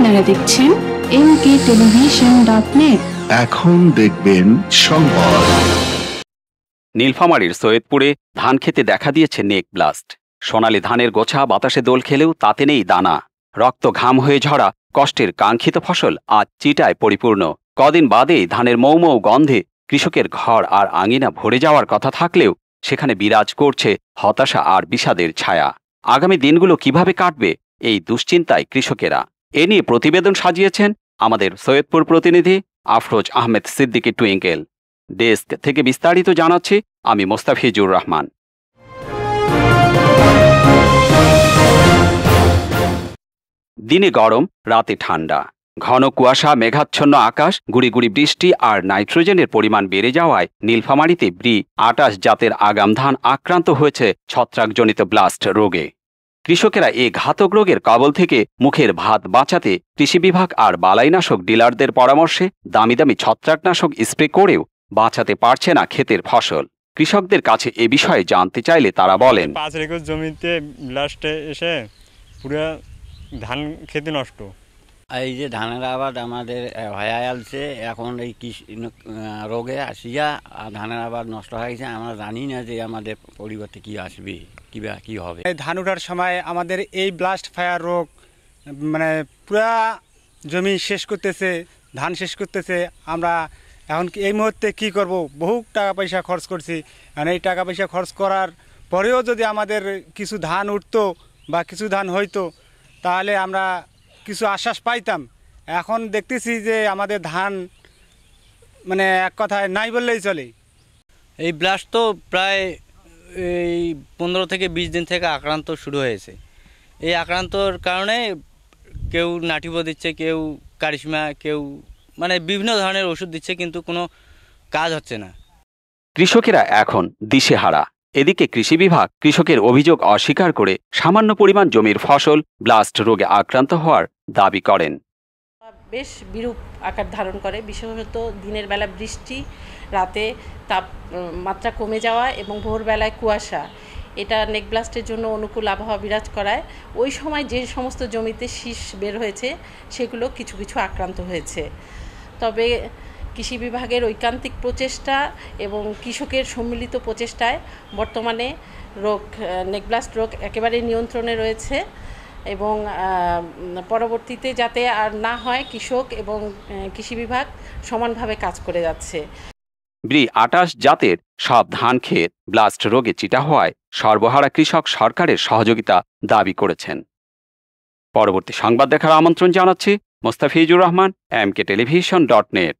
আপনারা দেখছেন M K television dot net এখন দেখবেন সংবাদ। নীলফামারীর সৈয়দপুরে ধান খেতে দেখা দিয়েছে নেক ব্লাস্ট। সোনালি ধানের গোছা বাতাসে দোল খেলেও তাতে নেই দানা। রক্ত ঘাম হয়ে ঝরা কষ্টের কাঙ্ক্ষিত ফসল আজ চিটায় পরিপূর্ণ। কদিন বাদেই ধানের মৌ মৌ গন্ধে কৃষকের ঘর আর আঙিনা ভরে যাওয়ার কথা থাকলেও সেখানে বিরাজ করছে হতাশা আর বিষাদের ছায়া। আগামী দিনগুলো কীভাবে কাটবে এই দুশ্চিন্তায় কৃষকেরা এ নিয়ে প্রতিবেদন সাজিয়েছেন আমাদের সৈয়দপুর প্রতিনিধি আফরোজ আহমেদ সিদ্দিকী টুইঙ্কেল। ডেস্ক থেকে বিস্তারিত জানাচ্ছি, আমি মোস্তাফিজুর রহমান। দিনে গরম, রাতে ঠান্ডা। ঘন কুয়াশা, মেঘাচ্ছন্ন আকাশ, গুড়ি গুড়ি বৃষ্টি আর নাইট্রোজেনের পরিমাণ বেড়ে যাওয়ায় নীলফামারীতে ব্রি আটাশ জাতের আগাম ধান আক্রান্ত হয়েছে ছত্রাকজনিত ব্লাস্ট রোগে। কৃষকেরা এ ঘাতক রোগের কবল থেকে মুখের ভাত বাঁচাতে কৃষি বিভাগ আর বালাইনাশক ডিলারদের পরামর্শে দামি দামি ছত্রাকনাশক স্প্রে করেও বাঁচাতে পারছে না ক্ষেতের ফসল। কৃষকদের কাছে এ বিষয়ে জানতে চাইলে তারা বলেন, পাঁচ একর জমিতে লাস্টে এসে পুরো ধান খেতে নষ্ট। এই যে ধানের আবাদ আমাদের হয়ে আসছে এখন এই কৃষি রোগে আসিয়া ধানের আবাদ নষ্ট হয়ে গেছে, আমরা জানি না যে আমাদের পরিবর্তে কি আসবে, কি বা, কি হবে। ধান ওঠার সময় আমাদের এই ব্লাস্ট ফায়ার রোগ মানে পুরা জমি শেষ করতেছে, ধান শেষ করতেছে, আমরা এখন এই মুহূর্তে কি করব? বহু টাকা পয়সা খরচ করছি। মানে এই টাকা পয়সা খরচ করার পরেও যদি আমাদের কিছু ধান উঠতো বা কিছু ধান হইতো, তাহলে আমরা কিছু আশ্বাস পাইতাম। এখন দেখতেছি যে আমাদের ধান মানে এক কথায় নাই বললেই চলে। এই ব্লাস্ট তো প্রায় এই পনেরো থেকে বিশ দিন থেকে আক্রান্ত শুরু হয়েছে। এই আক্রান্তর কারণে কেউ নাটিব দিচ্ছে কেউ কারিশমা কেউ মানে বিভিন্ন ধরনের ওষুধ দিচ্ছে কিন্তু কোনো কাজ হচ্ছে না। কৃষকেরা এখন দিশেহারা। এদিকে কৃষি বিভাগ কৃষকের অভিযোগ অস্বীকার করে সামান্য পরিমাণ জমির ফসল ব্লাস্ট রোগে আক্রান্ত হওয়ার দাবি করেন। বেশ বিরূপ আকার ধারণ করে। বিশেষত দিনের বেলা বৃষ্টি, রাতে তাপ মাত্রা কমে যাওয়া এবং ভোরবেলায় কুয়াশা, এটা নেক ব্লাস্টের জন্য অনুকূল আবহাওয়া বিরাজ করায়। ওই সময় যে সমস্ত জমিতে শীষ বের হয়েছে, সেগুলো কিছু কিছু আক্রান্ত হয়েছে। তবে কৃষি বিভাগের ঐকান্তিক প্রচেষ্টা এবং কৃষকের সম্মিলিত প্রচেষ্টায় বর্তমানে রোগ নেকব্লাস্ট রোগ একেবারে নিয়ন্ত্রণে রয়েছে এবং পরবর্তীতে যাতে আর না হয় কৃষক এবং কৃষি বিভাগ সমানভাবে কাজ করে যাচ্ছে। ব্রি আটাশ জাতের সব ধান ক্ষেত ব্লাস্ট রোগে চিটা হওয়ায় সর্বহারা কৃষক সরকারের সহযোগিতা দাবি করেছেন। পরবর্তী সংবাদ দেখার আমন্ত্রণ জানাচ্ছি Mostafizur Rahman, M K television dot net.